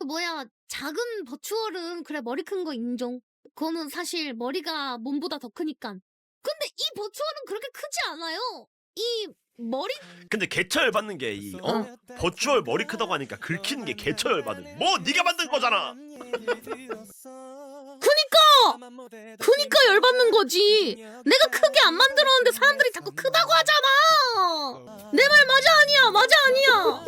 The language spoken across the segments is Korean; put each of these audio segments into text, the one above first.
그 뭐야 작은 버추얼은 그래 머리 큰 거 인정. 그거는 사실 머리가 몸보다 더 크니까. 근데 이 버추얼은 그렇게 크지 않아요. 이 머리 근데 개처 열 받는 게 이 어? 버추얼 머리 크다고 하니까 긁히는 게 개처 열 받는 뭐 네가 만든 거잖아 그니까 그니까 열받는 거지. 내가 크게 안 만들었는데 사람들이 자꾸 크다고 하잖아. 내 말 맞아 아니야 맞아 아니야.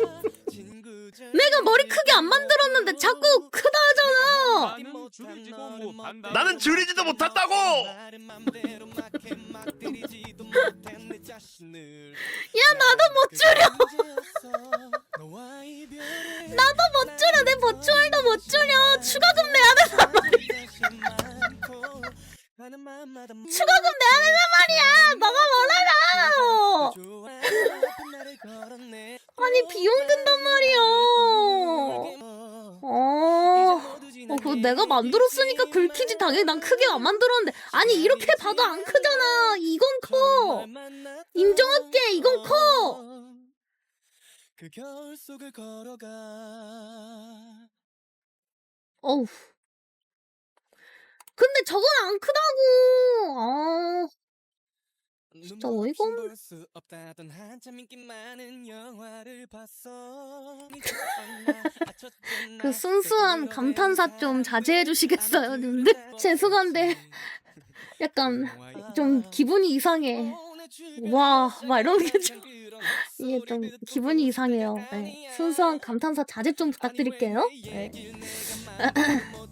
내가 머리 크게 안 만들었는데 자꾸 크다 하잖아. 나는 줄이지도 못한다고 야 나도 못 줄여. 나도 못 줄여 내 버추얼도 못 줄여. 추가금 내야 된단 말이야. 추가금 내야 된단 말이야. 너가 뭐라라. 아니 비용 든단 말이야. 내가 만들었으니까 긁히지. 당연히 난 크게 안 만들었는데. 아니 이렇게 봐도 안 크잖아. 이건 커. 인정할게. 이건 커. 그 겨울 속을 걸어가. 어우. 근데 저건 안 크다고. 아. 진짜 어이가 없네. 그 순수한 감탄사 좀 자제해 주시겠어요? 님들? 죄송한데 약간 좀 기분이 이상해. 와, 막 이런 게 좀- 이게 좀 기분이 이상해요. 네. 순수한 감탄사 자제 좀 부탁드릴게요. 네.